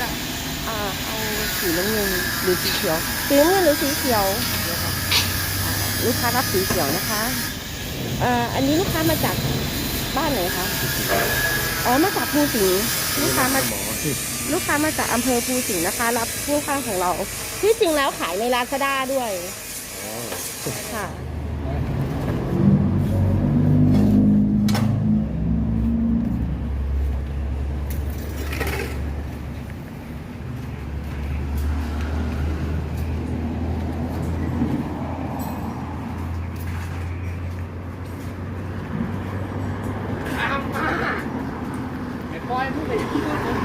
จ้ะอ่าเอาสีน้ำเงินหรือสีเขียวสีน้ำเงินหรือสีเขียวอ่าลูกค้ารับสีเขียวนะคะเอ่ออันนี้ลูกค้ามาจากบ้านไหนคะอ๋อมาจากภูสิงห์ลูกค้ามาหมอที่ลูกค้ามาจากอำเภอภูสิงห์นะคะ รับพ่วงข้างของเรา ที่จริงแล้วขายในลาซาด้าด้วย อ๋อค่ะตา